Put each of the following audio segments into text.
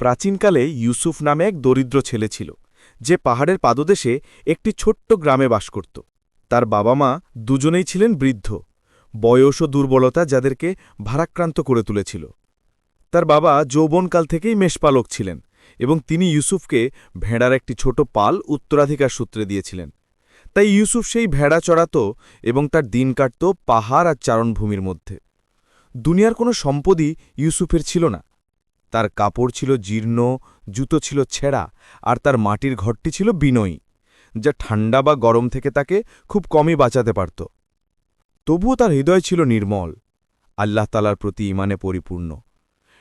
প্রাচীনকালে ইউসুফ নামে এক দরিদ্র ছেলে ছিল, যে পাহাড়ের পাদদেশে একটি ছোট্ট গ্রামে বাস করত। তার বাবা মা দুজনেই ছিলেন বৃদ্ধ, বয়স ও দুর্বলতা যাদেরকে ভারাক্রান্ত করে তুলেছিল। তার বাবা যৌবনকাল থেকেই মেষপালক ছিলেন এবং তিনি ইউসুফকে ভেড়ার একটি ছোট পাল উত্তরাধিকার সূত্রে দিয়েছিলেন। তাই ইউসুফ সেই ভেড়া চড়াত এবং তার দিন কাটত পাহাড় আর চারণভূমির মধ্যে। দুনিয়ার কোনো সম্পদই ইউসুফের ছিল না। তার কাপড় ছিল জীর্ণ, জুতো ছিল ছেঁড়া, আর তার মাটির ঘরটি ছিল বিনয়ী, যা ঠান্ডা বা গরম থেকে তাকে খুব কমই বাঁচাতে পারত। তবুও তার হৃদয় ছিল নির্মল, আল্লাহ তালার প্রতি ইমানে পরিপূর্ণ।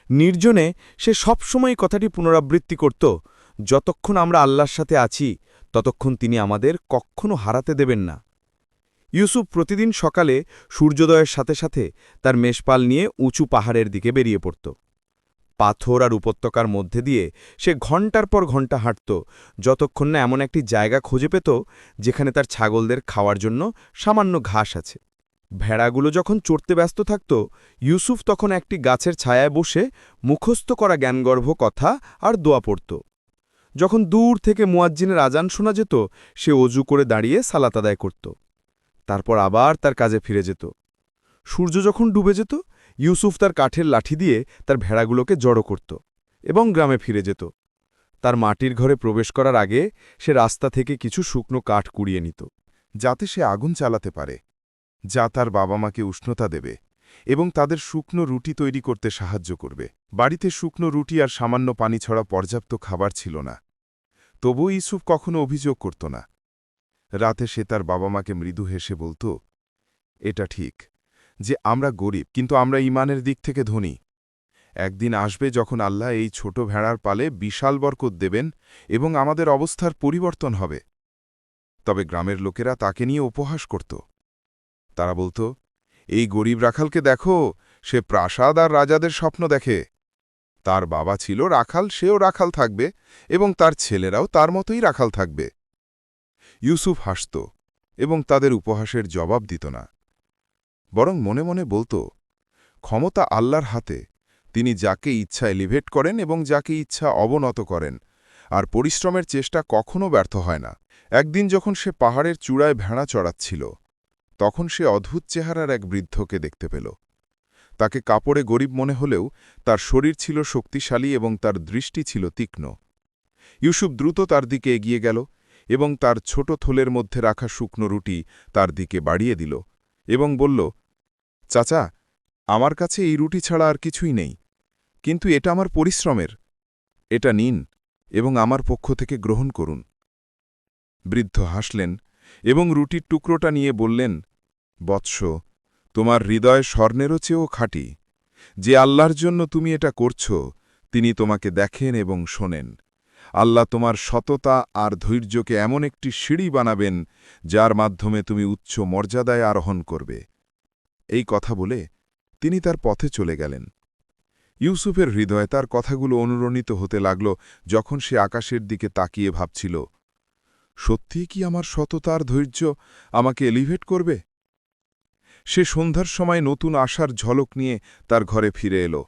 নির্জনে সে সবসময় কথাটি পুনরাবৃত্তি করত, যতক্ষণ আমরা আল্লাহর সাথে আছি, ততক্ষণ তিনি আমাদের কখনো হারাতে দেবেন না। ইউসুফ প্রতিদিন সকালে সূর্যোদয়ের সাথে সাথে তার মেষপাল নিয়ে উঁচু পাহাড়ের দিকে বেরিয়ে পড়ত। পাথর আর উপত্যকার মধ্যে দিয়ে সে ঘণ্টার পর ঘণ্টা হাঁটত, যতক্ষণ না এমন একটি জায়গা খুঁজে পেত যেখানে তার ছাগলদের খাওয়ার জন্য সামান্য ঘাস আছে। ভেড়াগুলো যখন চড়তে ব্যস্ত থাকত, ইউসুফ তখন একটি গাছের ছায়ায় বসে মুখস্থ করা জ্ঞানগর্ভ কথা আর দোয়া পড়ত। যখন দূর থেকে মুয়াজ্জিনের আজান শোনা যেত, সে অজু করে দাঁড়িয়ে সালাত আদায় করত। তারপর আবার তার কাজে ফিরে যেত। সূর্য যখন ডুবে যেত ইউসুফ তার কাঠের লাঠি দিয়ে তার ভেড়াগুলোকে জড়ো করত এবং গ্রামে ফিরে যেত। তার মাটির ঘরে প্রবেশ করার আগে সে রাস্তা থেকে কিছু শুকনো কাঠ কুড়িয়ে নিত, যাতে সে আগুন চালাতে পারে, যা তার বাবা মাকে উষ্ণতা দেবে এবং তাদের শুকনো রুটি তৈরি করতে সাহায্য করবে। বাড়িতে শুকনো রুটি আর সামান্য পানি ছড়া পর্যাপ্ত খাবার ছিল না। তবু ইসুফ কখনো অভিযোগ করত না। রাতে সে তার বাবা মাকে মৃদু হেসে বলত, এটা ঠিক। যে আমরা গরিব, কিন্তু আমরা ইমানের দিক থেকে ধনী। একদিন আসবে যখন আল্লাহ এই ছোট ভেড়ার পালে বিশাল বরকত দেবেন এবং আমাদের অবস্থার পরিবর্তন হবে। তবে গ্রামের লোকেরা তাকে নিয়ে উপহাস করত। তারা বলত, এই গরিব রাখালকে দেখো, সে প্রাসাদ আর রাজাদের স্বপ্ন দেখে। তার বাবা ছিল রাখাল, সেও রাখাল থাকবে এবং তার ছেলেরাও তার মতোই রাখাল থাকবে। ইউসুফ হাসত এবং তাদের উপহাসের জবাব দিত না। বরং মনে মনে বলত, ক্ষমতা আল্লাহর হাতে, তিনি যাকে ইচ্ছা এলিভেট করেন এবং যাকে ইচ্ছা অবনত করেন, আর পরিশ্রমের চেষ্টা কখনো ব্যর্থ হয় না। একদিন যখন সে পাহাড়ের চূড়ায় ভেড়া চড়াচ্ছিল, তখন সে অদ্ভুত চেহারার এক বৃদ্ধকে দেখতে পেল। তাকে কাপড়ে গরিব মনে হলেও তার শরীর ছিল শক্তিশালী এবং তার দৃষ্টি ছিল তীক্ষ্ণ। ইউসুফ দ্রুত তার দিকে এগিয়ে গেল এবং তার ছোট থলের মধ্যে রাখা শুকনো রুটি তার দিকে বাড়িয়ে দিল। এবং বলল, চাচা, আমার কাছে এই রুটি ছাড়া আর কিছুই নেই, কিন্তু এটা আমার পরিশ্রমের। এটা নিন এবং আমার পক্ষ থেকে গ্রহণ করুন। বৃদ্ধ হাসলেন এবং রুটির টুকরোটা নিয়ে বললেন, বৎস, তোমার হৃদয় স্বর্ণেরও চেয়েও খাঁটি। যে আল্লাহর জন্য তুমি এটা করছ, তিনি তোমাকে দেখেন এবং শোনেন। আল্লাহ তোমার সততা আর ধৈর্যকে এমন একটি সিঁড়ি বানাবেন, যার মাধ্যমে তুমি উচ্চ মর্যাদায় আরোহণ করবে। এই কথা বলে তিনি তার পথে চলে গেলেন। ইউসুফের হৃদয়ে তার কথাগুলো অনুরণিত হতে লাগল যখন সে আকাশের দিকে তাকিয়ে ভাবছিল সত্যি কি আমার সততার ধৈর্য আমাকে এলিভেট করবে? সে সন্ধ্যার সময় নতুন আশার ঝলক নিয়ে তার ঘরে ফিরে এলো।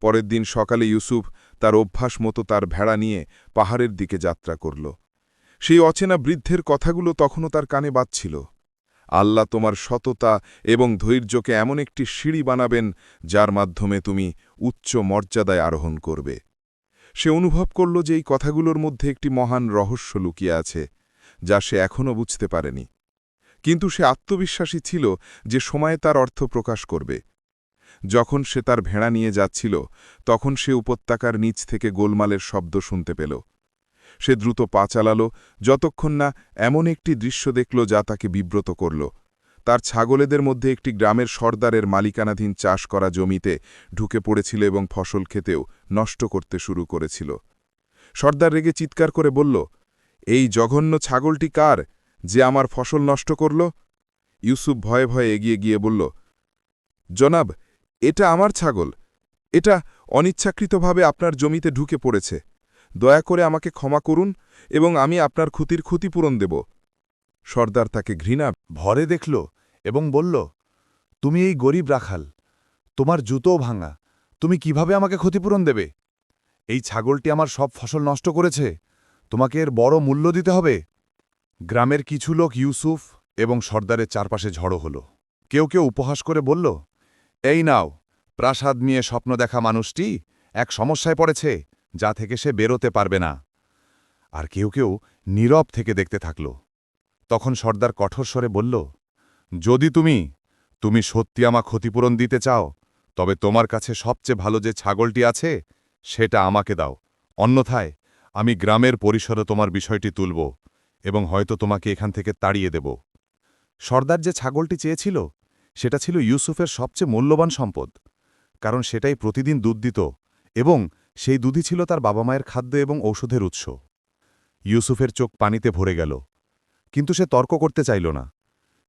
পরের দিন সকালে ইউসুফ তার অভ্যাস মতো তার ভেড়া নিয়ে পাহাড়ের দিকে যাত্রা করল। সেই অচেনা বৃদ্ধের কথাগুলো তখনও তার কানে বাজছিল। আল্লাহ তোমার সততা এবং ধৈর্যকে এমন একটি সিঁড়ি বানাবেন যার মাধ্যমে তুমি উচ্চ মর্যাদায় আরোহণ করবে। সে অনুভব করল যে এই কথাগুলোর মধ্যে একটি মহান রহস্য লুকিয়ে আছে, যা সে এখনও বুঝতে পারেনি। কিন্তু সে আত্মবিশ্বাসী ছিল যে সময়ে তার অর্থ প্রকাশ করবে। যখন সে তার ভেড়া নিয়ে যাচ্ছিল, তখন সে উপত্যকার নিচ থেকে গোলমালের শব্দ শুনতে পেল। সে দ্রুত পা চালাল, যতক্ষণ না এমন একটি দৃশ্য দেখল যা তাকে বিব্রত করল। তার ছাগলেদের মধ্যে একটি গ্রামের সর্দারের মালিকানাধীন চাষ করা জমিতে ঢুকে পড়েছিল এবং ফসল খেতেও নষ্ট করতে শুরু করেছিল। সর্দার রেগে চিৎকার করে বলল, এই জঘন্য ছাগলটি কার যে আমার ফসল নষ্ট করল? ইউসুফ ভয়ে ভয়ে এগিয়ে গিয়ে বলল, জনাব এটা আমার ছাগল। এটা অনিচ্ছাকৃতভাবে আপনার জমিতে ঢুকে পড়েছে। দয়া করে আমাকে ক্ষমা করুন এবং আমি আপনার ক্ষতির ক্ষতিপূরণ দেব। সর্দার তাকে ঘৃণা ভরে দেখল এবং বলল, তুমি এই গরিব রাখাল। তোমার জুতোও ভাঙা। তুমি কীভাবে আমাকে ক্ষতিপূরণ দেবে? এই ছাগলটি আমার সব ফসল নষ্ট করেছে। তোমাকে এর বড় মূল্য দিতে হবে। গ্রামের কিছু লোক ইউসুফ এবং সর্দারের চারপাশে ঝড়ো হল। কেউ কেউ উপহাস করে বলল এই নাও, প্রাসাদ নিয়ে স্বপ্ন দেখা মানুষটি এক সমস্যায় পড়েছে, যা থেকে সে বেরোতে পারবে না। আর কেউ কেউ নীরব থেকে দেখতে থাকল। তখন সর্দার কঠোর স্বরে বলল, যদি তুমি তুমি সত্যি আমা ক্ষতিপূরণ দিতে চাও, তবে তোমার কাছে সবচেয়ে ভালো যে ছাগলটি আছে, সেটা আমাকে দাও। অন্যথায়, আমি গ্রামের পরিসরে তোমার বিষয়টি তুলব এবং হয়তো তোমাকে এখান থেকে তাড়িয়ে দেব। সর্দার যে ছাগলটি চেয়েছিল সেটা ছিল ইউসুফের সবচেয়ে মূল্যবান সম্পদ, কারণ সেটাই প্রতিদিন দুধ দিত এবং সেই দুধই ছিল তার বাবা মায়ের খাদ্য এবং ঔষধের উৎস। ইউসুফের চোখ পানিতে ভরে গেল, কিন্তু সে তর্ক করতে চাইল না।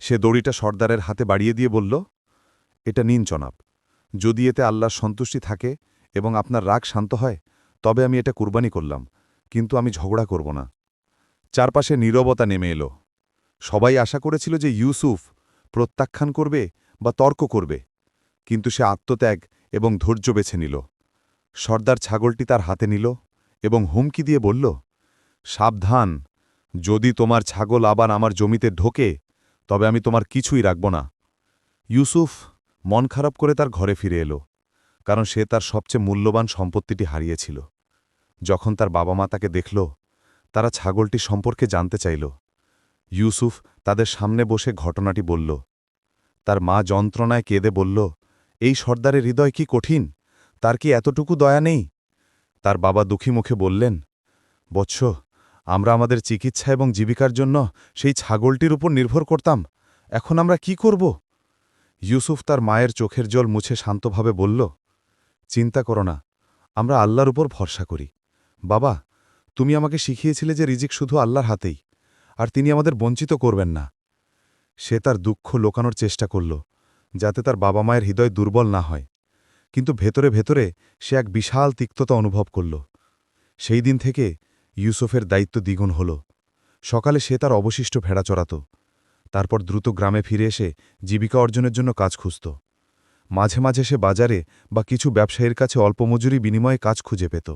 সে দড়িটা সর্দারের হাতে বাড়িয়ে দিয়ে বলল, এটা নিন চনাব যদি এতে আল্লাহর সন্তুষ্টি থাকে এবং আপনার রাগ শান্ত হয়, তবে আমি এটা কুরবানি করলাম, কিন্তু আমি ঝগড়া করব না। চারপাশে নীরবতা নেমে এলো। সবাই আশা করেছিল যে ইউসুফ প্রত্যাখ্যান করবে বা তর্ক করবে। কিন্তু সে আত্মত্যাগ এবং ধৈর্য বেছে নিল। সর্দার ছাগলটি তার হাতে নিল এবং হুমকি দিয়ে বলল, সাবধান, যদি তোমার ছাগল আবার আমার জমিতে ঢোকে, তবে আমি তোমার কিছুই রাখব না। ইউসুফ মন খারাপ করে তার ঘরে ফিরে এলো, কারণ সে তার সবচেয়ে মূল্যবান সম্পত্তিটি হারিয়েছিল। যখন তার বাবা মা তাকে দেখল, তারা ছাগলটি সম্পর্কে জানতে চাইল। ইউসুফ তাদের সামনে বসে ঘটনাটি বলল। তার মা যন্ত্রণায় কেঁদে বলল, এই সর্দারের হৃদয় কি কঠিন? তার কি এতটুকু দয়া নেই? তার বাবা দুঃখী মুখে বললেন, বৎস, আমরা আমাদের চিকিৎসা এবং জীবিকার জন্য সেই ছাগলটির উপর নির্ভর করতাম। এখন আমরা কি করব? ইউসুফ তার মায়ের চোখের জল মুছে শান্তভাবে বলল, চিন্তা করো না, আমরা আল্লাহর উপর ভরসা করি। বাবা, তুমি আমাকে শিখিয়েছিলে যে রিজিক শুধু আল্লাহর হাতেই। আর তিনি আমাদের বঞ্চিত করবেন না। সে তার দুঃখ লোকানোর চেষ্টা করল, যাতে তার বাবা মায়ের হৃদয় দুর্বল না হয়। কিন্তু ভেতরে ভেতরে সে এক বিশাল তিক্ততা অনুভব করল। সেই দিন থেকে ইউসুফের দায়িত্ব দ্বিগুণ হল। সকালে সে তার অবশিষ্ট ভেড়া চড়াত। তারপর দ্রুত গ্রামে ফিরে এসে জীবিকা অর্জনের জন্য কাজ খুঁজত। মাঝে মাঝে সে বাজারে বা কিছু ব্যবসায়ীর কাছে অল্প মজুরি বিনিময়ে কাজ খুঁজে পেত।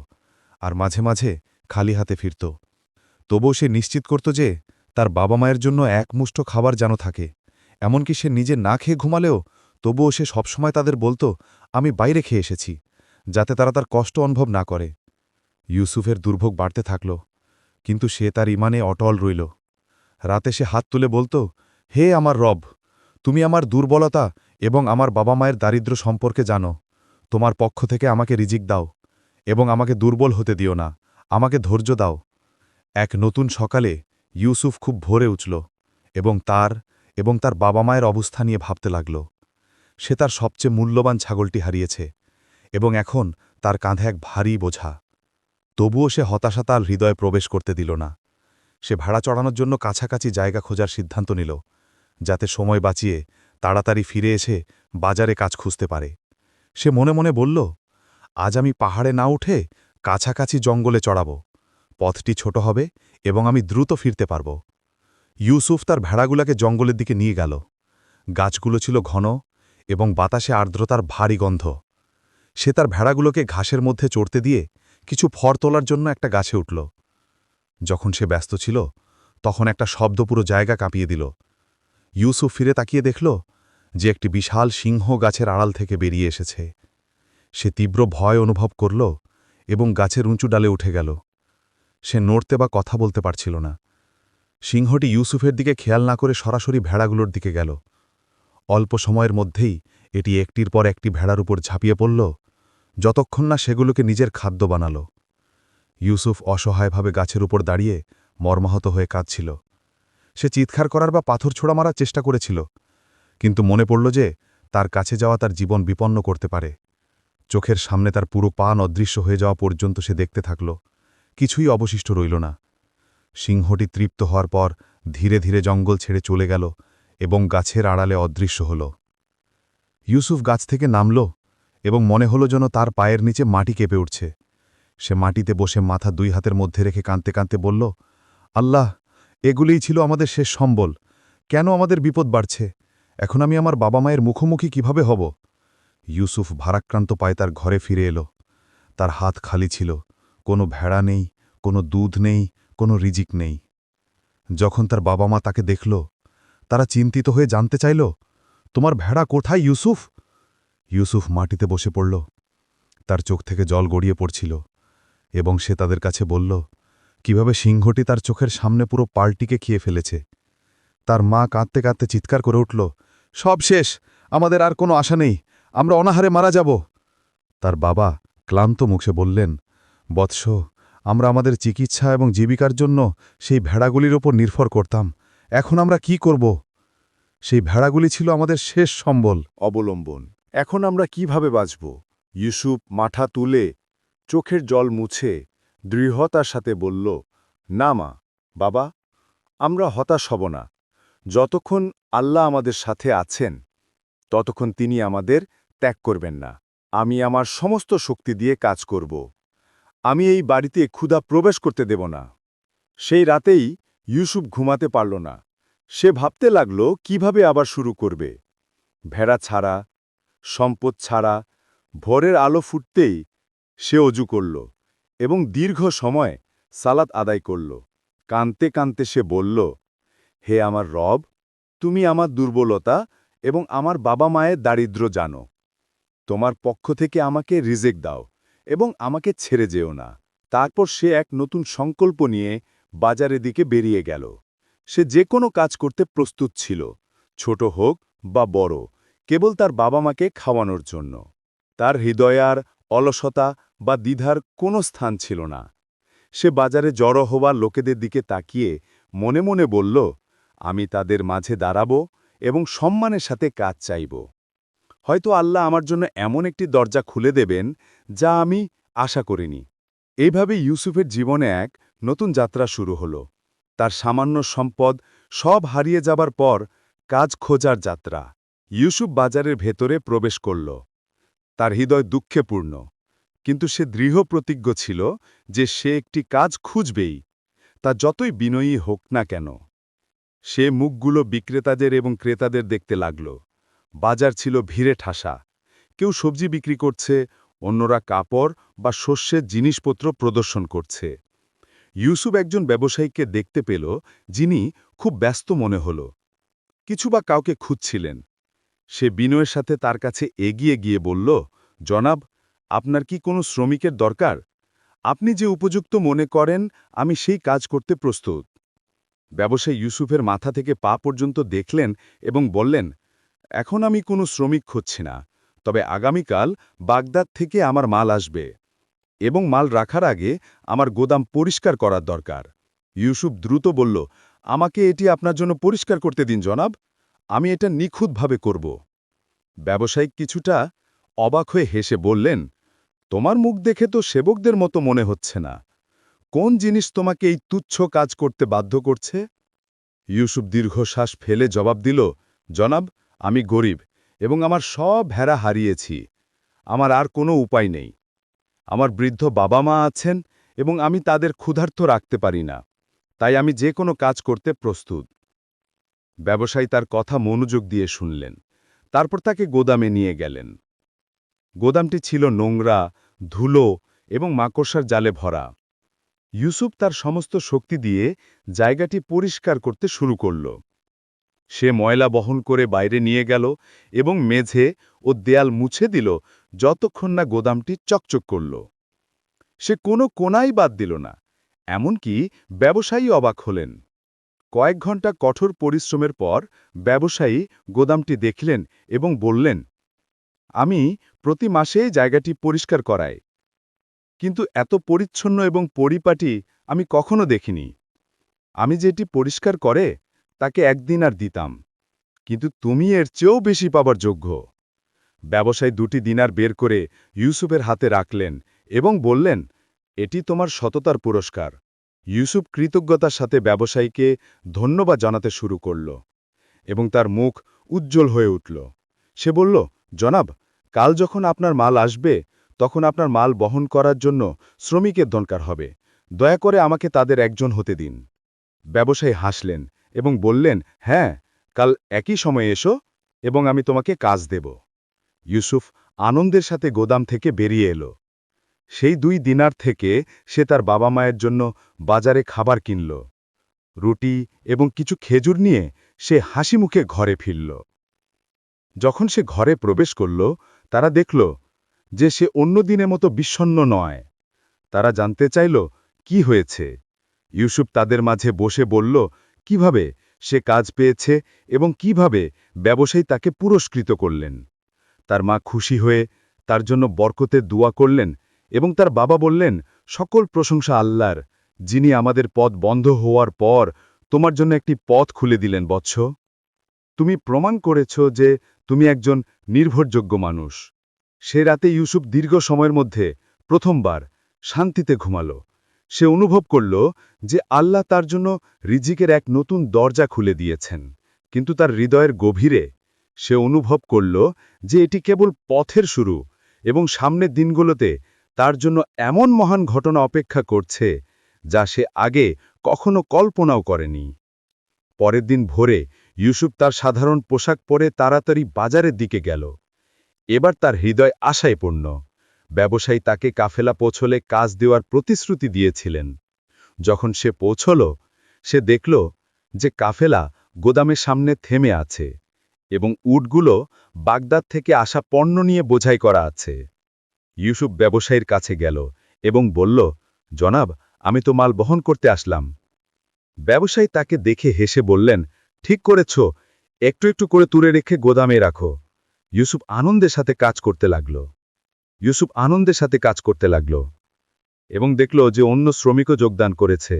আর মাঝে মাঝে খালি হাতে ফিরত। তবুও সে নিশ্চিত করত যে তার বাবা মায়ের জন্য এক মুষ্ট খাবার যেন থাকে। এমনকি সে নিজে না খেয়ে ঘুমালেও তবুও সে সবসময় তাদের বলতো, আমি বাইরে খেয়ে এসেছি যাতে তারা তার কষ্ট অনুভব না করে। ইউসুফের দুর্ভোগ বাড়তে থাকল, কিন্তু সে তার ইমানে অটল রইল। রাতে সে হাত তুলে বলতো, হে আমার রব, তুমি আমার দুর্বলতা এবং আমার বাবা মায়ের দারিদ্র সম্পর্কে জানো। তোমার পক্ষ থেকে আমাকে রিজিক দাও এবং আমাকে দুর্বল হতে দিও না। আমাকে ধৈর্য দাও। এক নতুন সকালে ইউসুফ খুব ভোরে উঠল এবং তার এবং তার বাবা মায়ের অবস্থা নিয়ে ভাবতে লাগল। সে তার সবচেয়ে মূল্যবান ছাগলটি হারিয়েছে এবং এখন তার কাঁধে এক ভারী বোঝা। তবুও সে হতাশা তার হৃদয়ে প্রবেশ করতে দিল না। সে ভাড়া চড়ানোর জন্য কাছাকাছি জায়গা খোঁজার সিদ্ধান্ত নিল, যাতে সময় বাঁচিয়ে তাড়াতাড়ি ফিরে এসে বাজারে কাজ খুঁজতে পারে। সে মনে মনে বলল, আজ আমি পাহাড়ে না উঠে কাছাকাছি জঙ্গলে চড়াব। পথটি ছোট হবে এবং আমি দ্রুত ফিরতে পারব। ইউসুফ তার ভেড়াগুলাকে জঙ্গলের দিকে নিয়ে গেল। গাছগুলো ছিল ঘন এবং বাতাসে আর্দ্রতার ভারী গন্ধ। সে তার ভেড়াগুলোকে ঘাসের মধ্যে চড়তে দিয়ে কিছু ফর তোলার জন্য একটা গাছে উঠল। যখন সে ব্যস্ত ছিল, তখন একটা শব্দ পুরো জায়গা কাঁপিয়ে দিল। ইউসুফ ফিরে তাকিয়ে দেখল যে একটি বিশাল সিংহ গাছের আড়াল থেকে বেরিয়ে এসেছে। সে তীব্র ভয় অনুভব করল এবং গাছের উঁচু ডালে উঠে গেল। সে নড়তে বা কথা বলতে পারছিল না। সিংহটি ইউসুফের দিকে খেয়াল না করে সরাসরি ভেড়াগুলোর দিকে গেল। অল্প সময়ের মধ্যেই এটি একটির পর একটি ভেড়ার উপর ঝাঁপিয়ে পড়ল, যতক্ষণ না সেগুলোকে নিজের খাদ্য বানাল। ইউসুফ অসহায়ভাবে গাছের উপর দাঁড়িয়ে মর্মাহত হয়ে কাঁদছিল। সে চিৎকার করার বা পাথর ছোড়া মারার চেষ্টা করেছিল, কিন্তু মনে পড়ল যে তার কাছে যাওয়া তার জীবন বিপন্ন করতে পারে। চোখের সামনে তার পুরো পান অদৃশ্য হয়ে যাওয়া পর্যন্ত সে দেখতে থাকল। কিছুই অবশিষ্ট রইল না। সিংহটি তৃপ্ত হওয়ার পর ধীরে ধীরে জঙ্গল ছেড়ে চলে গেল এবং গাছের আড়ালে অদৃশ্য হল। ইউসুফ গাছ থেকে নামল এবং মনে হল যেন তার পায়ের নিচে মাটি কেঁপে উঠছে। সে মাটিতে বসে মাথা দুই হাতের মধ্যে রেখে কাঁদতে কাঁদতে বলল, আল্লাহ, এগুলিই ছিল আমাদের শেষ সম্বল। কেন আমাদের বিপদ বাড়ছে? এখন আমি আমার বাবা মায়ের মুখোমুখি কীভাবে হব? ইউসুফ ভারাক্রান্ত পায়ে তার ঘরে ফিরে এলো। তার হাত খালি ছিল। কোনো ভেড়া নেই, কোনো দুধ নেই, কোনো রিজিক নেই। যখন তার বাবা মা তাকে দেখল, তারা চিন্তিত হয়ে জানতে চাইল, তোমার ভেড়া কোথায়, ইউসুফ? ইউসুফ মাটিতে বসে পড়ল। তার চোখ থেকে জল গড়িয়ে পড়ছিল এবং সে তাদের কাছে বলল, কীভাবে সিংহটি তার চোখের সামনে পুরো পাল্টিকে খেয়ে ফেলেছে? তার মা কাঁদতে কাঁদতে চিৎকার করে উঠল, সব শেষ, আমাদের আর কোনো আশা নেই, আমরা অনাহারে মারা যাব। তার বাবা ক্লান্ত মুখে বললেন বৎস, আমরা আমাদের চিকিৎসা এবং জীবিকার জন্য সেই ভেড়াগুলির ওপর নির্ভর করতাম। এখন আমরা কি করব? সেই ভেড়াগুলি ছিল আমাদের শেষ সম্বল। অবলম্বন। এখন আমরা কীভাবে বাঁচব? ইউসুফ মাথা তুলে চোখের জল মুছে দৃঢ়তার সাথে বলল, না মা, বাবা, আমরা হতাশ হব না। যতক্ষণ আল্লাহ আমাদের সাথে আছেন, ততক্ষণ তিনি আমাদের ত্যাগ করবেন না। আমি আমার সমস্ত শক্তি দিয়ে কাজ করব। আমি এই বাড়িতে ক্ষুধা প্রবেশ করতে দেব না। সেই রাতেই ইউসুফ ঘুমাতে পারল না। সে ভাবতে লাগল, কীভাবে আবার শুরু করবে? ভেড়া ছাড়া, সম্পদ ছাড়া, ভোরের আলো ফুটতেই সে অজু করল এবং দীর্ঘ সময় সালাত আদায় করল। কানতে কানতে সে বলল, হে আমার রব, তুমি আমার দুর্বলতা এবং আমার বাবা মায়ের দারিদ্র্য জানো। তোমার পক্ষ থেকে আমাকে রিজেক দাও। এবং আমাকে ছেড়ে যেও না। তারপর সে এক নতুন সংকল্প নিয়ে বাজারের দিকে বেরিয়ে গেল। সে যে কোনো কাজ করতে প্রস্তুত ছিল, ছোট হোক বা বড়, কেবল তার বাবা মাকে খাওয়ানোর জন্য। তার হৃদয়ে আর অলসতা বা দ্বিধার কোনো স্থান ছিল না। সে বাজারে জড়ো হওয়া লোকেদের দিকে তাকিয়ে মনে মনে বলল, আমি তাদের মাঝে দাঁড়াব এবং সম্মানের সাথে কাজ চাইব। হয়তো আল্লাহ আমার জন্য এমন একটি দরজা খুলে দেবেন যা আমি আশা করিনি। এইভাবে ইউসুফের জীবনে এক নতুন যাত্রা শুরু হল। তার সামান্য সম্পদ সব হারিয়ে যাবার পর কাজ খোঁজার যাত্রা। ইউসুফ বাজারের ভেতরে প্রবেশ করল। তার হৃদয় দুঃখে পূর্ণ কিন্তু সে দৃঢ় প্রতিজ্ঞ ছিল যে সে একটি কাজ খুঁজবেই। তা যতই বিনয়ী হোক না কেন, সে মুখগুলো বিক্রেতাদের এবং ক্রেতাদের দেখতে লাগল। বাজার ছিল ভিড়ে ঠাসা। কেউ সবজি বিক্রি করছে, অন্যরা কাপড় বা শস্যের জিনিসপত্র প্রদর্শন করছে। ইউসুফ একজন ব্যবসায়ীকে দেখতে পেল, যিনি খুব ব্যস্ত মনে হল। কিছু বা কাউকে খুঁজছিলেন। সে বিনয়ের সাথে তার কাছে এগিয়ে গিয়ে বলল, জনাব, আপনার কি কোনো শ্রমিকের দরকার? আপনি যে উপযুক্ত মনে করেন, আমি সেই কাজ করতে প্রস্তুত। ব্যবসায়ী ইউসুফের মাথা থেকে পা পর্যন্ত দেখলেন এবং বললেন এখন আমি কোনো শ্রমিক খুঁজছি না, তবে আগামীকাল বাগদাদ থেকে আমার মাল আসবে এবং মাল রাখার আগে আমার গোদাম পরিষ্কার করার দরকার। ইউসুফ দ্রুত বলল, আমাকে এটি আপনার জন্য পরিষ্কার করতে দিন, জনাব। আমি এটা নিখুঁতভাবে করব। ব্যবসায়িক কিছুটা অবাক হয়ে হেসে বললেন, তোমার মুখ দেখে তো সেবকদের মতো মনে হচ্ছে না। কোন জিনিস তোমাকে এই তুচ্ছ কাজ করতে বাধ্য করছে? ইউসুফ দীর্ঘশ্বাস ফেলে জবাব দিল, জনাব আমি গরিব এবং আমার সব ভেড়া হারিয়েছি। আমার আর কোনো উপায় নেই। আমার বৃদ্ধ বাবা মা আছেন এবং আমি তাদের ক্ষুধার্থ রাখতে পারি না। তাই আমি যে কোনো কাজ করতে প্রস্তুত। ব্যবসায়ী তার কথা মনোযোগ দিয়ে শুনলেন। তারপর তাকে গোদামে নিয়ে গেলেন। গোদামটি ছিল নোংরা, ধুলো এবং মাকড়সার জালে ভরা। ইউসুফ তার সমস্ত শক্তি দিয়ে জায়গাটি পরিষ্কার করতে শুরু করল। সে ময়লা বহন করে বাইরে নিয়ে গেল এবং মেঝে ও দেয়াল মুছে দিল যতক্ষণ না গোদামটি চকচক করল। সে কোনো কোনাই বাদ দিল না, এমনকি ব্যবসায়ী অবাক হলেন। কয়েক ঘণ্টা কঠোর পরিশ্রমের পর ব্যবসায়ী গোদামটি দেখলেন এবং বললেন, আমি প্রতি মাসে জায়গাটি পরিষ্কার করাই, কিন্তু এত পরিচ্ছন্ন এবং পরিপাটি আমি কখনো দেখিনি। আমি যেটি পরিষ্কার করে তাকে একদিন আর দিতাম। কিন্তু তুমি এর চেয়েও বেশি পাবার যোগ্য। ব্যবসায়ী দুটি দিনার বের করে ইউসুফের হাতে রাখলেন এবং বললেন, এটি তোমার সততার পুরস্কার। ইউসুফ কৃতজ্ঞতার সাথে ব্যবসায়ীকে ধন্যবাদ জানাতে শুরু করল এবং তার মুখ উজ্জ্বল হয়ে উঠল। সে বলল, জনাব, কাল যখন আপনার মাল আসবে, তখন আপনার মাল বহন করার জন্য শ্রমিকের দরকার হবে। দয়া করে আমাকে তাদের একজন হতে দিন। ব্যবসায়ী হাসলেন এবং বললেন হ্যাঁ কাল একই সময়ে এসো এবং আমি তোমাকে কাজ দেব। ইউসুফ আনন্দের সাথে গোদাম থেকে বেরিয়ে এলো। সেই দুই দিনার থেকে সে তার বাবা মায়ের জন্য বাজারে খাবার কিনল, রুটি এবং কিছু খেজুর নিয়ে সে হাসি মুখে ঘরে ফিরল। যখন সে ঘরে প্রবেশ করল, তারা দেখল যে সে অন্য দিনের মতো বিষণ্ণ নয়। তারা জানতে চাইল, কি হয়েছে? ইউসুফ তাদের মাঝে বসে বলল কীভাবে সে কাজ পেয়েছে এবং কীভাবে ব্যবসায়ী তাকে পুরস্কৃত করলেন। তার মা খুশি হয়ে তার জন্য বরকতে দোয়া করলেন এবং তার বাবা বললেন, সকল প্রশংসা আল্লাহর, যিনি আমাদের পথ বন্ধ হওয়ার পর তোমার জন্য একটি পথ খুলে দিলেন বৎস। তুমি প্রমাণ করেছ যে তুমি একজন নির্ভরযোগ্য মানুষ। সে রাতে ইউসুফ দীর্ঘ সময়ের মধ্যে প্রথমবার শান্তিতে ঘুমালো। সে অনুভব করল যে আল্লাহ তার জন্য রিজিকের এক নতুন দরজা খুলে দিয়েছেন। কিন্তু তার হৃদয়ের গভীরে সে অনুভব করল যে এটি কেবল পথের শুরু এবং সামনের দিনগুলোতে তার জন্য এমন মহান ঘটনা অপেক্ষা করছে যা সে আগে কখনো কল্পনাও করেনি। পরের দিন ভোরে ইউসুফ তার সাধারণ পোশাক পরে তাড়াতাড়ি বাজারের দিকে গেল। এবার তার হৃদয় আশায় পূর্ণ। ব্যবসায়ী তাকে কাফেলা পৌঁছলে কাজ দেওয়ার প্রতিশ্রুতি দিয়েছিলেন। যখন সে পৌঁছল, সে দেখল যে কাফেলা গোদামের সামনে থেমে আছে এবং উটগুলো বাগদাদ থেকে আসা পণ্য নিয়ে বোঝাই করা আছে। ইউসুফ ব্যবসায়ীর কাছে গেল এবং বলল, জনাব, আমি তো মাল বহন করতে আসলাম। ব্যবসায়ী তাকে দেখে হেসে বললেন, ঠিক করেছ, একটু একটু করে তুলে রেখে গোদামে রাখো। ইউসুফ আনন্দের সাথে কাজ করতে লাগল। ইউসুফ আনন্দের সাথে কাজ করতে লাগল এবং দেখল যে অন্য শ্রমিকও যোগদান করেছে।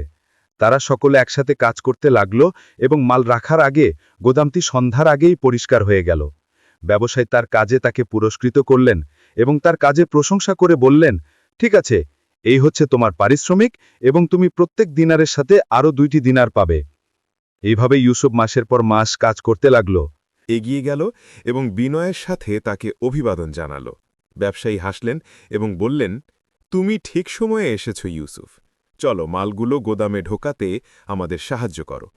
তারা সকলে একসাথে কাজ করতে লাগল এবং মাল রাখার আগে, গোদামটি সন্ধ্যার আগেই পরিষ্কার হয়ে গেল। ব্যবসায়ী তার কাজে তাকে পুরস্কৃত করলেন এবং তার কাজে প্রশংসা করে বললেন, ঠিক আছে, এই হচ্ছে তোমার পারিশ্রমিক এবং তুমি প্রত্যেক দিনারের সাথে আরও দুইটি দিনার পাবে। এইভাবে ইউসুফ মাসের পর মাস কাজ করতে লাগল। এগিয়ে গেল এবং বিনয়ের সাথে তাকে অভিবাদন জানাল। ব্যবসায়ী হাসলেন এবং বললেন, তুমি ঠিক সময়ে এসেছ, ইউসুফ। চলো, মালগুলো গোদামে ঢোকাতে আমাদের সাহায্য করো।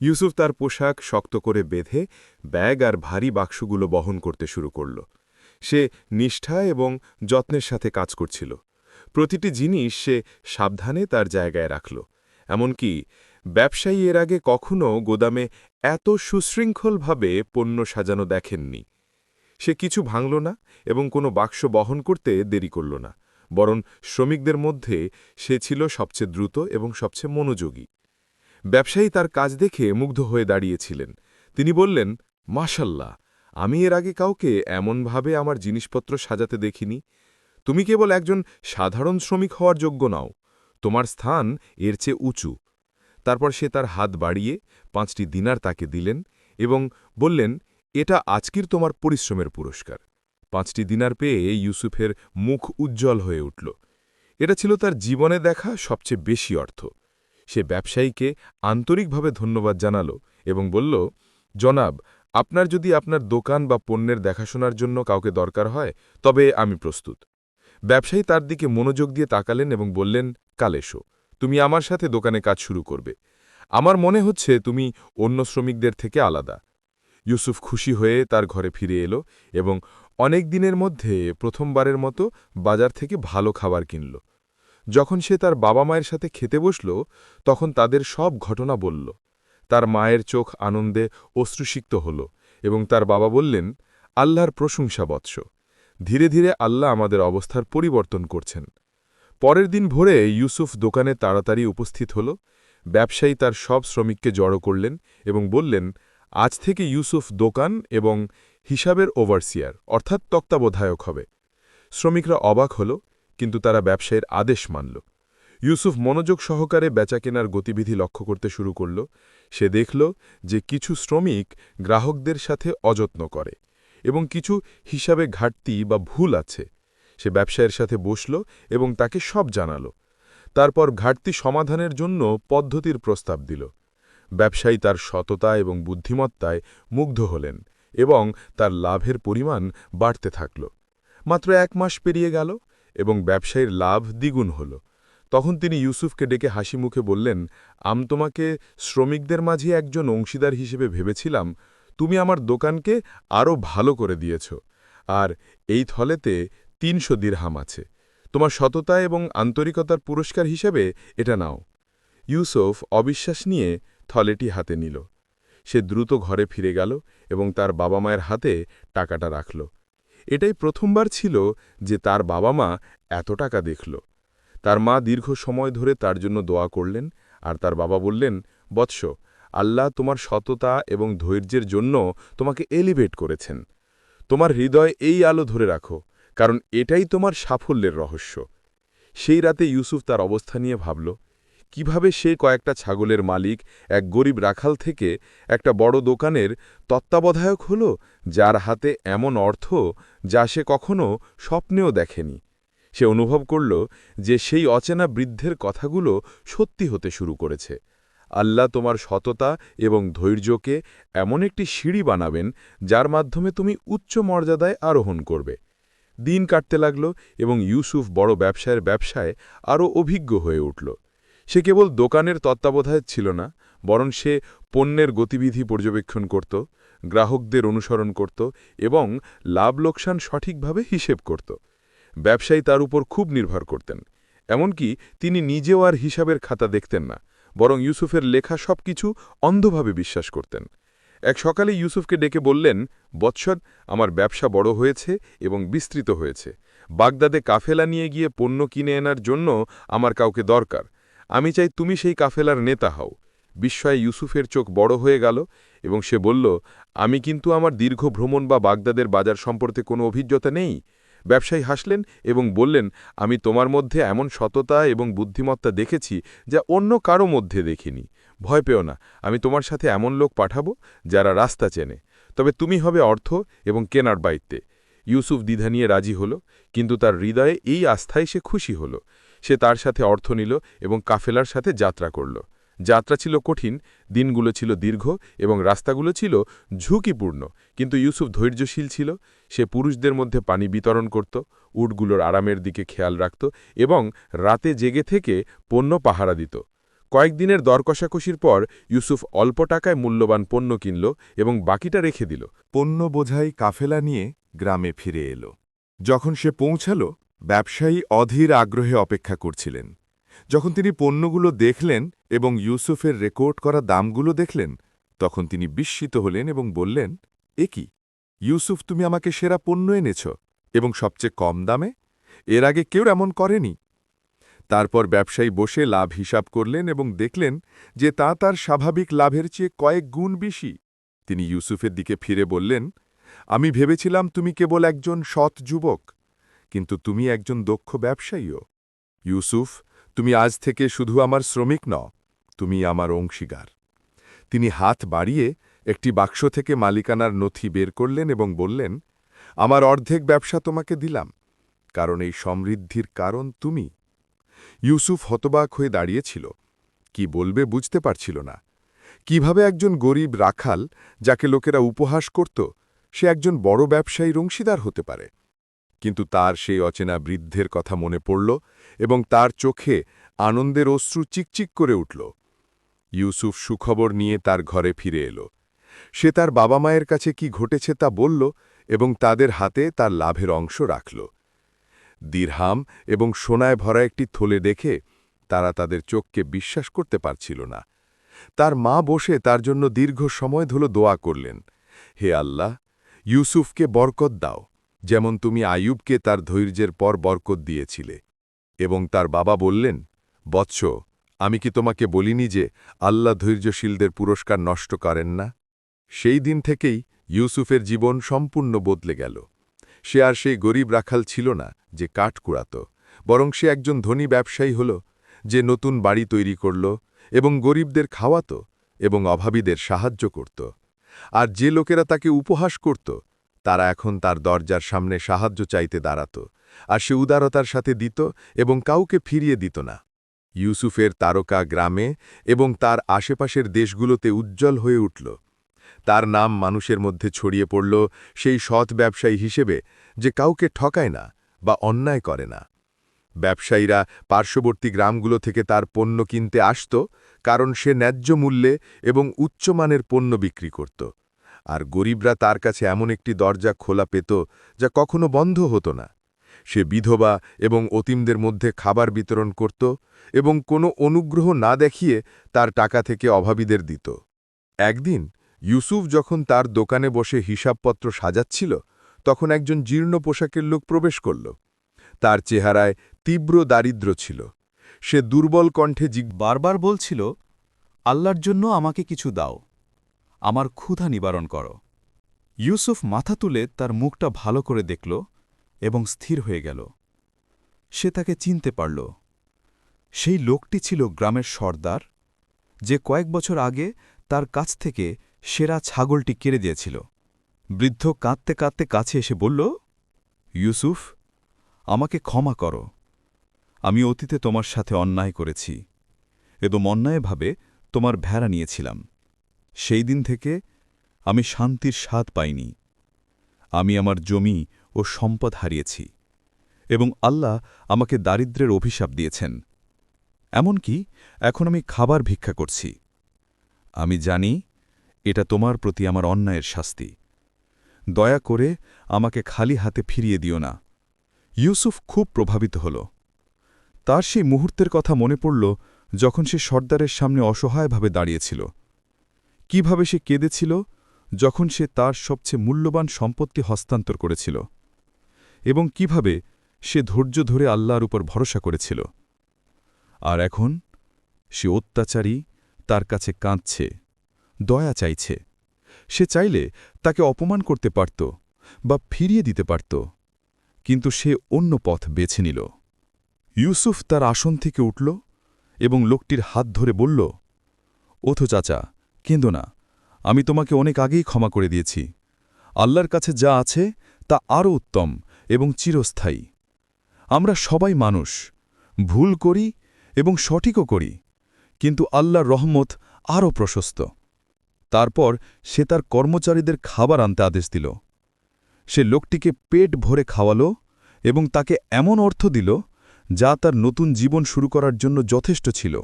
ইউসুফ তার পোশাক শক্ত করে বেঁধে ব্যাগ আর ভারী বাক্সগুলো বহন করতে শুরু করল। সে নিষ্ঠা এবং যত্নের সাথে কাজ করছিল। প্রতিটি জিনিস সে সাবধানে তার জায়গায় রাখল। এমনকি ব্যবসায়ী এর আগে কখনও গোদামে এত সুশৃঙ্খলভাবে পণ্য সাজানো দেখেননি। সে কিছু ভাঙল না এবং কোনো বাক্স বহন করতে দেরি করল না, বরং শ্রমিকদের মধ্যে সে ছিল সবচেয়ে দ্রুত এবং সবচেয়ে মনোযোগী। ব্যবসায়ী তার কাজ দেখে মুগ্ধ হয়ে দাঁড়িয়েছিলেন। তিনি বললেন, মাশাল্লাহ, আমি এর আগে কাউকে এমনভাবে আমার জিনিসপত্র সাজাতে দেখিনি। তুমি কেবল একজন সাধারণ শ্রমিক হওয়ার যোগ্য নাও। তোমার স্থান এর চেয়ে উঁচু। তারপর সে তার হাত বাড়িয়ে পাঁচটি দিনার তাকে দিলেন এবং বললেন এটা আজকের তোমার পরিশ্রমের পুরস্কার। পাঁচটি দিনার পেয়ে ইউসুফের মুখ উজ্জ্বল হয়ে উঠল। এটা ছিল তার জীবনে দেখা সবচেয়ে বেশি অর্থ। সে ব্যবসায়ীকে আন্তরিকভাবে ধন্যবাদ জানাল এবং বলল, জনাব, আপনার যদি আপনার দোকান বা পণ্যের দেখাশোনার জন্য কাউকে দরকার হয়, তবে আমি প্রস্তুত। ব্যবসায়ী তার দিকে মনোযোগ দিয়ে তাকালেন এবং বললেন কালেশো তুমি আমার সাথে দোকানে কাজ শুরু করবে। আমার মনে হচ্ছে তুমি অন্য শ্রমিকদের থেকে আলাদা। ইউসুফ খুশি হয়ে তার ঘরে ফিরে এলো এবং অনেক দিনের মধ্যে প্রথমবারের মতো বাজার থেকে ভালো খাবার কিনল। যখন সে তার বাবা মায়ের সাথে খেতে বসল, তখন তাদের সব ঘটনা বলল। তার মায়ের চোখ আনন্দে অশ্রুসিক্ত হল এবং তার বাবা বললেন, আল্লাহর প্রশংসা বৎস। ধীরে ধীরে আল্লাহ আমাদের অবস্থার পরিবর্তন করছেন। পরের দিন ভোরে ইউসুফ দোকানে তাড়াতাড়ি উপস্থিত হল। ব্যবসায়ী তার সব শ্রমিককে জড়ো করলেন এবং বললেন আজ থেকে ইউসুফ দোকান এবং হিসাবের ওভারসিয়ার, অর্থাৎ তত্ত্বাবধায়ক হবে। শ্রমিকরা অবাক হল, কিন্তু তারা ব্যবসায়ের আদেশ মানল। ইউসুফ মনোযোগ সহকারে বেচাকেনার গতিবিধি লক্ষ্য করতে শুরু করল। সে দেখল যে কিছু শ্রমিক গ্রাহকদের সাথে অযত্ন করে এবং কিছু হিসাবে ঘাটতি বা ভুল আছে। সে ব্যবসায়ের সাথে বসল এবং তাকে সব জানাল। তারপর ঘাটতি সমাধানের জন্য পদ্ধতির প্রস্তাব দিল। ব্যবসায়ী তার সততা এবং বুদ্ধিমত্তায় মুগ্ধ হলেন এবং তার লাভের পরিমাণ বাড়তে থাকল। মাত্র এক মাস পেরিয়ে গেল এবং ব্যবসায়ীর লাভ দ্বিগুণ হল। তখন তিনি ইউসুফকে ডেকে হাসি মুখে বললেন, আম তোমাকে শ্রমিকদের মাঝে একজন অংশীদার হিসেবে ভেবেছিলাম। তুমি আমার দোকানকে আরও ভালো করে দিয়েছ। আর এই থলেতে তিনশো দিরহাম আছে। তোমার সততা এবং আন্তরিকতার পুরস্কার হিসেবে এটা নাও। ইউসুফ অবিশ্বাস নিয়ে থলেটি হাতে নিল। সে দ্রুত ঘরে ফিরে গেল এবং তার বাবা মায়ের হাতে টাকাটা রাখল। এটাই প্রথমবার ছিল যে তার বাবা মা এত টাকা দেখল। তার মা দীর্ঘ সময় ধরে তার জন্য দোয়া করলেন আর তার বাবা বললেন, বৎস, আল্লাহ তোমার সততা এবং ধৈর্যের জন্য তোমাকে এলিভেট করেছেন। তোমার হৃদয় এই আলো ধরে রাখো, কারণ এটাই তোমার সাফল্যের রহস্য। সেই রাতে ইউসুফ তার অবস্থা নিয়ে ভাবল কীভাবে সে কয়েকটা ছাগলের মালিক এক গরিব রাখাল থেকে একটা বড় দোকানের তত্ত্বাবধায়ক হল, যার হাতে এমন অর্থ যা সে কখনো স্বপ্নেও দেখেনি। সে অনুভব করল যে সেই অচেনা বৃদ্ধের কথাগুলো সত্যি হতে শুরু করেছে। আল্লাহ তোমার সততা এবং ধৈর্যকে এমন একটি সিঁড়ি বানাবেন যার মাধ্যমে তুমি উচ্চ মর্যাদায় আরোহণ করবে। দিন কাটতে লাগল এবং ইউসুফ বড় ব্যবসায়ের ব্যবসায় আরও অভিজ্ঞ হয়ে উঠল। সে কেবল দোকানের তত্ত্বাবধায়ক ছিল না, বরং সে পণ্যের গতিবিধি পর্যবেক্ষণ করত, গ্রাহকদের অনুসরণ করত এবং লাভ লোকসান সঠিকভাবে হিসেব করত। ব্যবসায়ী তার উপর খুব নির্ভর করতেন, এমনকি তিনি নিজেও আর হিসাবের খাতা দেখতেন না, বরং ইউসুফের লেখা সবকিছু অন্ধভাবে বিশ্বাস করতেন। এক সকালে ইউসুফকে ডেকে বললেন বৎসদ আমার ব্যবসা বড় হয়েছে এবং বিস্তৃত হয়েছে। বাগদাদে কাফেলা নিয়ে গিয়ে পণ্য কিনে এনার জন্য আমার কাউকে দরকার। আমি চাই তুমি সেই কাফেলার নেতা হও। বিস্ময়ে ইউসুফের চোখ বড় হয়ে গেল এবং সে বলল, আমি কিন্তু আমার দীর্ঘ ভ্রমণ বা বাগদাদের বাজার সম্পর্কে কোনো অভিজ্ঞতা নেই। ব্যবসায়ী হাসলেন এবং বললেন, আমি তোমার মধ্যে এমন সততা এবং বুদ্ধিমত্তা দেখেছি যা অন্য কারও মধ্যে দেখিনি। ভয় পেও না, আমি তোমার সাথে এমন লোক পাঠাবো যারা রাস্তা চেনে। তবে তুমি হবে অর্থ এবং কেনার বাইতে ইউসুফ দ্বিধা নিয়ে রাজি হল, কিন্তু তার হৃদয়ে এই আস্থায় সে খুশি হল। সে তার সাথে অর্থ নিল এবং কাফেলার সাথে যাত্রা করল। যাত্রা ছিল কঠিন, দিনগুলো ছিল দীর্ঘ এবং রাস্তাগুলো ছিল ঝুঁকিপূর্ণ। কিন্তু ইউসুফ ধৈর্যশীল ছিল, সে পুরুষদের মধ্যে পানি বিতরণ করত, উটগুলোর আরামের দিকে খেয়াল রাখত এবং রাতে জেগে থেকে পণ্য পাহারা দিত। কয়েকদিনের দর কষাকষির পর ইউসুফ অল্প টাকায় মূল্যবান পণ্য কিনল এবং বাকিটা রেখে দিল। পণ্য বোঝাই কাফেলা নিয়ে গ্রামে ফিরে এলো। যখন সে পৌঁছাল ব্যবসায়ী অধীর আগ্রহে অপেক্ষা করছিলেন। যখন তিনি পণ্যগুলো দেখলেন এবং ইউসুফের রেকর্ড করা দামগুলো দেখলেন, তখন তিনি বিস্মিত হলেন এবং বললেন, এ কি? ইউসুফ, তুমি আমাকে সেরা পণ্য এনেছ এবং সবচেয়ে কম দামে? এর আগে কেউ এমন করেনি? তারপর ব্যবসায়ী বসে লাভ হিসাব করলেন এবং দেখলেন যে তা তার স্বাভাবিক লাভের চেয়ে কয়েক গুণ বেশি। তিনি ইউসুফের দিকে ফিরে বললেন, আমি ভেবেছিলাম তুমি কেবল একজন সৎ যুবক। কিন্তু তুমি একজন দক্ষ ব্যবসায়ীও। ইউসুফ, তুমি আজ থেকে শুধু আমার শ্রমিক ন তুমি আমার অংশীদার। তিনি হাত বাড়িয়ে একটি বাক্স থেকে মালিকানার নথি বের করলেন এবং বললেন, আমার অর্ধেক ব্যবসা তোমাকে দিলাম, কারণ এই সমৃদ্ধির কারণ তুমি। ইউসুফ হতবাক হয়ে দাঁড়িয়েছিল। কি বলবে বুঝতে পারছিল না। কীভাবে একজন গরিব রাখাল, যাকে লোকেরা উপহাস করত, সে একজন বড় ব্যবসায়ীর অংশীদার হতে পারে? কিন্তু তার সেই অচেনা বৃদ্ধের কথা মনে পড়ল এবং তার চোখে আনন্দের অশ্রু চিকচিক করে উঠল। ইউসুফ সুখবর নিয়ে তার ঘরে ফিরে এলো। সে তার বাবা মায়ের কাছে কি ঘটেছে তা বলল এবং তাদের হাতে তার লাভের অংশ রাখল। দিরহাম এবং সোনায় ভরা একটি থলে দেখে তারা তাদের চোখকে বিশ্বাস করতে পারছিল না। তার মা বসে তার জন্য দীর্ঘ সময় ধুলো দোয়া করলেন, হে আল্লাহ, ইউসুফকে বরকত দাও। যেমন তুমি আয়ুবকে তার ধৈর্যের পর বরকত দিয়েছিলে। এবং তার বাবা বললেন, বৎস, আমি কি তোমাকে বলিনি যে আল্লাহ ধৈর্যশীলদের পুরস্কার নষ্ট করেন না? সেই দিন থেকেই ইউসুফের জীবন সম্পূর্ণ বদলে গেল। সে আর সেই গরিব রাখাল ছিল না যে কাঠ কুড়াত, বরং সে একজন ধনী ব্যবসায়ী হল যে নতুন বাড়ি তৈরি করল এবং গরিবদের খাওয়াত এবং অভাবীদের সাহায্য করত। আর যে লোকেরা তাকে উপহাস করত তারা এখন তার দরজার সামনে সাহায্য চাইতে দাঁড়াত, আর সে উদারতার সাথে দিত এবং কাউকে ফিরিয়ে দিত না। ইউসুফের তারকা গ্রামে এবং তার আশেপাশের দেশগুলোতে উজ্জ্বল হয়ে উঠল। তার নাম মানুষের মধ্যে ছড়িয়ে পড়ল সেই সৎ ব্যবসায়ী হিসেবে যে কাউকে ঠকায় না বা অন্যায় করে না। ব্যবসায়ীরা পার্শ্ববর্তী গ্রামগুলো থেকে তার পণ্য কিনতে আসত, কারণ সে ন্যায্য মূল্যে এবং উচ্চমানের পণ্য বিক্রি করত। আর গরিবরা তার কাছে এমন একটি দরজা খোলা পেত যা কখনো বন্ধ হতো না। সে বিধবা এবং অতিমদের মধ্যে খাবার বিতরণ করত এবং কোনো অনুগ্রহ না দেখিয়ে তার টাকা থেকে অভাবীদের দিত। একদিন ইউসুফ যখন তার দোকানে বসে হিসাবপত্র সাজাচ্ছিল, তখন একজন জীর্ণ পোশাকের লোক প্রবেশ করল। তার চেহারায় তীব্র দারিদ্র ছিল। সে দুর্বল কণ্ঠে জিজ্ঞ বারবার বলছিল, আল্লাহর জন্য আমাকে কিছু দাও। আমার ক্ষুধা নিবারণ করো। ইউসুফ মাথা তুলে তার মুখটা ভালো করে দেখল এবং স্থির হয়ে গেল। সে তাকে চিনতে পারল। সেই লোকটি ছিল গ্রামের সর্দার, যে কয়েক বছর আগে তার কাছ থেকে সেরা ছাগলটি কেড়ে দিয়েছিল। বৃদ্ধ কাঁদতে কাঁদতে কাছে এসে বলল, ইউসুফ, আমাকে ক্ষমা করো। আমি অতীতে তোমার সাথে অন্যায় করেছি। এদম অন্যায়ভাবে তোমার ভেড়া নিয়েছিলাম। সেই দিন থেকে আমি শান্তির স্বাদ পাইনি। আমি আমার জমি ও সম্পদ হারিয়েছি এবং আল্লাহ আমাকে দারিদ্র্যের অভিশাপ দিয়েছেন। এমনকি এখন আমি খাবার ভিক্ষা করছি। আমি জানি এটা তোমার প্রতি আমার অন্যায়ের শাস্তি। দয়া করে আমাকে খালি হাতে ফিরিয়ে দিও না। ইউসুফ খুব প্রভাবিত হল। তার সেই মুহূর্তের কথা মনে পড়ল যখন সে সর্দারের সামনে অসহায়ভাবে দাঁড়িয়েছিল। কীভাবে সে কেঁদেছিল, যখন সে তার সবচেয়ে মূল্যবান সম্পত্তি হস্তান্তর করেছিল, এবং কীভাবে সে ধৈর্য ধরে আল্লাহর উপর ভরসা করেছিল। আর এখন সে অত্যাচারী, তার কাছে কাঁদছে, দয়া চাইছে। সে চাইলে তাকে অপমান করতে পারত বা ফিরিয়ে দিতে পারত, কিন্তু সে অন্য পথ বেছে নিল। ইউসুফ তার আসন থেকে উঠল এবং লোকটির হাত ধরে বলল ওথো চাচা কেঁদো না, আমি তোমাকে অনেক আগেই ক্ষমা করে দিয়েছি। আল্লাহর কাছে যা আছে, তা আরও উত্তম এবং চিরস্থায়ী। আমরা সবাই মানুষ, ভুল করি এবং সঠিকও করি, কিন্তু আল্লাহর রহমত আরও প্রশস্ত। তারপর সে তার কর্মচারীদের খাবার আনতে আদেশ দিল। সে লোকটিকে পেট ভরে খাওয়ালো এবং তাকে এমন অর্থ দিল যা তার নতুন জীবন শুরু করার জন্য যথেষ্ট ছিল।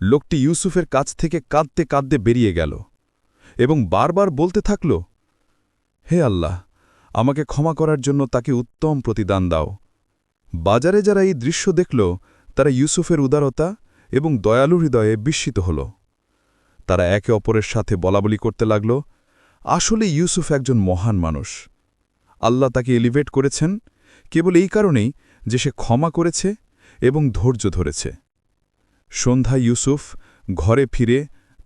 লোকটি ইউসুফের কাছ থেকে কাঁদতে কাঁদতে বেরিয়ে গেল এবং বারবার বলতে থাকল, হে আল্লাহ, আমাকে ক্ষমা করার জন্য তাকে উত্তম প্রতিদান দাও। বাজারে যারা এই দৃশ্য দেখল, তারা ইউসুফের উদারতা এবং দয়ালু হৃদয়ে বিস্মিত হল। তারা একে অপরের সাথে বলাবলি করতে লাগল, আসলে ইউসুফ একজন মহান মানুষ। আল্লাহ তাকে এলিভেট করেছেন কেবল এই কারণেই যে সে ক্ষমা করেছে এবং ধৈর্য ধরেছে। সন্ধ্যা ইউসুফ ঘরে ফিরে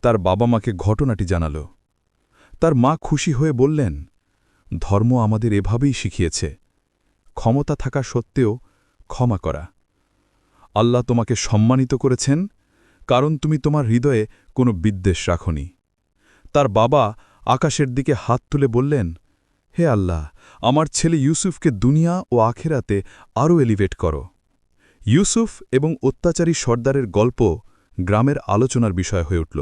তার বাবা মাকে ঘটনাটি জানাল। তার মা খুশি হয়ে বললেন, ধর্ম আমাদের এভাবেই শিখিয়েছে। ক্ষমতা থাকা সত্ত্বেও ক্ষমা করা। আল্লাহ তোমাকে সম্মানিত করেছেন, কারণ তুমি তোমার হৃদয়ে কোনো বিদ্বেষ রাখনি। তার বাবা আকাশের দিকে হাত তুলে বললেন, হে আল্লাহ, আমার ছেলে ইউসুফকে দুনিয়া ও আখেরাতে আরও এলিভেট করো। ইউসুফ এবং অত্যাচারী সর্দারের গল্প গ্রামের আলোচনার বিষয় হয়ে উঠল।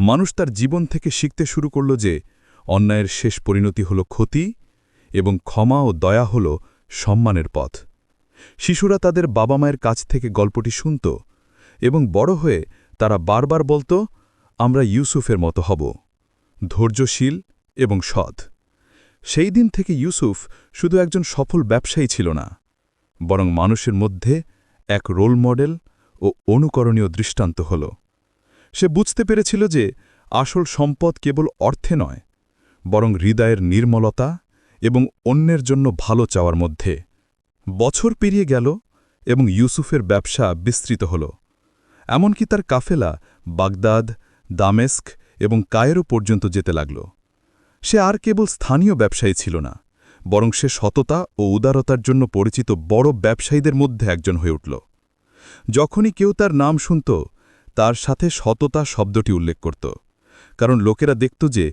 মানুষ তার জীবন থেকে শিখতে শুরু করল যে, অন্যায়ের শেষ পরিণতি হল ক্ষতি এবং ক্ষমা ও দয়া হল সম্মানের পথ। শিশুরা তাদের বাবা মায়ের কাছ থেকে গল্পটি শুনত এবং বড় হয়ে তারা বারবার বলত, আমরা ইউসুফের মতো হব। ধৈর্যশীল এবং সৎ। সেই দিন থেকে ইউসুফ শুধু একজন সফল ব্যবসায়ী ছিল না বরং মানুষের মধ্যে এক রোল মডেল ও অনুকরণীয় দৃষ্টান্ত হল। সে বুঝতে পেরেছিল যে আসল সম্পদ কেবল অর্থে নয়, বরং হৃদয়ের নির্মলতা এবং অন্যের জন্য ভালো চাওয়ার মধ্যে। বছর পেরিয়ে গেল এবং ইউসুফের ব্যবসা বিস্তৃত হল। এমনকি তার কাফেলা বাগদাদ, দামেস্ক এবং কায়েরো পর্যন্ত যেতে লাগল। সে আর কেবল স্থানীয় ব্যবসায়ী ছিল না। বরং সে সততা ও উদারতার জন্য পরিচিত বড় ব্যবসায়ীদের মধ্যে একজন হয়ে উঠল। যখনই কেউ তার নাম শুনত, তার সাথে সততা শব্দটি উল্লেখ করত। কারণ লোকেরা দেখত যে